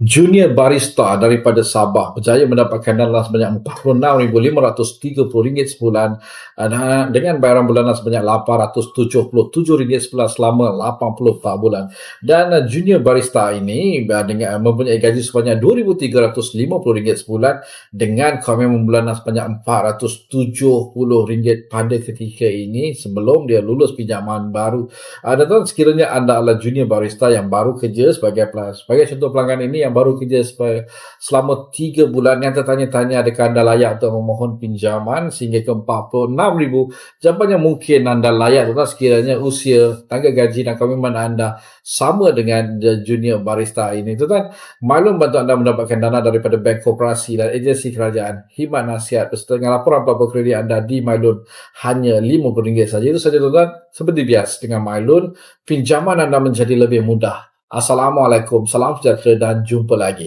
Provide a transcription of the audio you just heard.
Junior barista daripada Sabah berjaya mendapatkan dana sebanyak RM46,530 sebulan uh, dengan bayaran bulanan sebanyak RM877 sebulan selama 84 bulan. Dan uh, junior barista ini uh, dengan mempunyai gaji sebanyak RM2,350 sebulan dengan komitmen bulanan sebanyak RM470 pada ketika ini sebelum dia lulus pinjaman baru. Dan sekiranya anda adalah junior barista yang baru kerja sebagai sebagai contoh pelanggan ini yang yang baru kerja selama 3 bulan yang tertanya-tanya adakah anda layak untuk memohon pinjaman sehingga ke RM46,000 jawapannya mungkin anda layak tetapi sekiranya usia, tangga gaji dan komitmen anda sama dengan junior barista ini. Tuan maklum bantu anda mendapatkan dana daripada bank korporasi dan agensi kerajaan. Khidmat nasihat berserta dengan laporan apa kredit anda di Mailun. Hanya RM50 saja. Itu saja tuan seperti biasa dengan Mailun pinjaman anda menjadi lebih mudah Assalamualaikum, salam sejahtera dan jumpa lagi.